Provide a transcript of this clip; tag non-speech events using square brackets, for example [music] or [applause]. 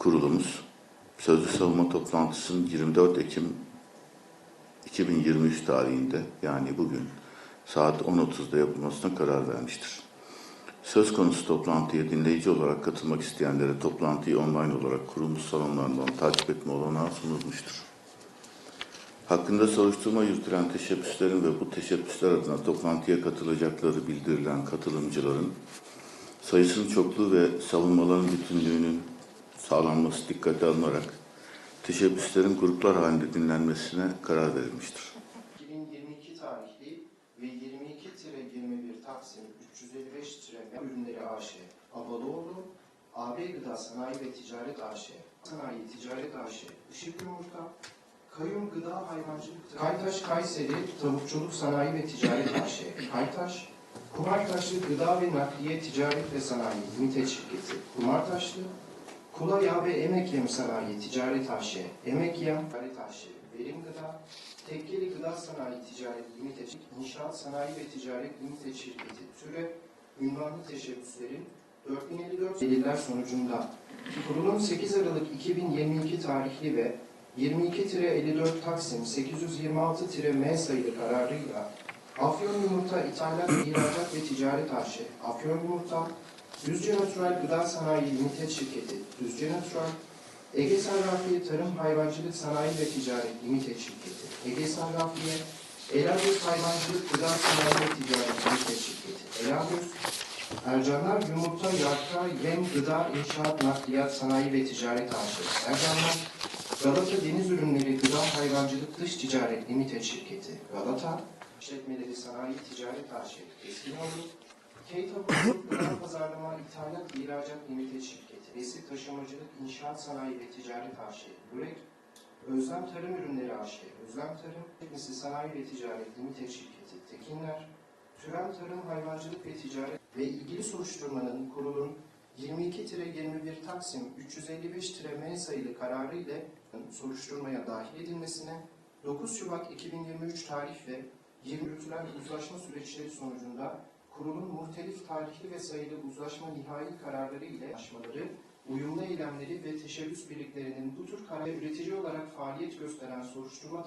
kurulumuz sözlü savunma toplantısının 24 Ekim 2023 tarihinde yani bugün saat 10.30'da yapılmasına karar vermiştir. Söz konusu toplantıya dinleyici olarak katılmak isteyenlere toplantıyı online olarak kurulmuş salonlarından takip etme olanağı sunulmuştur. Hakkında soruşturma yürütülen teşebbüslerin ve bu teşebbüsler adına toplantıya katılacakları bildirilen katılımcıların sayısının çokluğu ve savunmaların bütünlüğünün sağlanması dikkate alınarak teşebbüslerin gruplar halinde dinlenmesine karar verilmiştir. 2022 tarihli ve 22-21 Taksim 355 ürünleri AŞ, Abaloğlu, AB Gıda Sanayi ve Ticaret AŞ, Sanayi Ticaret AŞ, Işık Yumurta, Kayyum Gıda Hayvancılık, Kaytaş Kayseri Tavukçuluk Sanayi ve Ticaret AŞ, Kaytaş, Kumartaşlı Gıda ve Nakliye Ticaret ve Sanayi Limited Şirketi, Kumartaşlı, Kula Yağ ve Emek Yem Sanayi Ticaret AŞ, Emek Yem Ticaret AŞ, Verim Gıda, Tekkeli Gıda Sanayi Ticaret Limited, İnşaat Sanayi ve Ticaret Limited Şirketi, Türe, ünvanlı teşebbüslerin 4054 deliller sonucunda. Kurulun 8 Aralık 2022 tarihli ve 22-54 Taksim 826-M sayılı kararıyla Afyon Yumurta İthalat, İhracat ve Ticaret AŞ, Afyon Yumurta, Düzce Natural Gıda Sanayi Limited Şirketi, Düzce Natural, Ege Sarrafiye Tarım Hayvancılık Sanayi ve Ticaret Limited Şirketi, Ege Sarrafiye, Elagöz Hayvancılık Gıda Sanayi ve Ticaret Limited Şirketi, Elagöz, Ercanlar Yumurta, Yarka, Yem, Gıda, İnşaat, Nakliyat, Sanayi ve Ticaret AŞ, Ercanlar, Galata Deniz Ürünleri Gıda Hayvancılık Dış Ticaret Limited Şirketi, Galata, İşletmeleri Sanayi Ticaret AŞ, Eskimoğlu, Gıda [coughs] Pazarlama İthalat İhracat Limited Şirketi, Besi Taşımacılık İnşaat Sanayi ve Ticaret AŞ, Börek, Özlem Tarım Ürünleri AŞ, Özlem Tarım, Teknisi Sanayi ve Ticaret Limited Şirketi, Tekinler, Türem Tarım Hayvancılık ve Ticaret ve ilgili soruşturmanın kurulun 22-21 Taksim 355-M sayılı kararı ile soruşturmaya dahil edilmesine 9 Şubat 2023 tarih ve 20 yürütülen uzlaşma süreçleri sonucunda kurulun muhtelif tarihli ve sayılı uzlaşma nihai kararları ile anlaşmaları, uyumlu eylemleri ve teşebbüs birliklerinin bu tür karar üretici olarak faaliyet gösteren soruşturma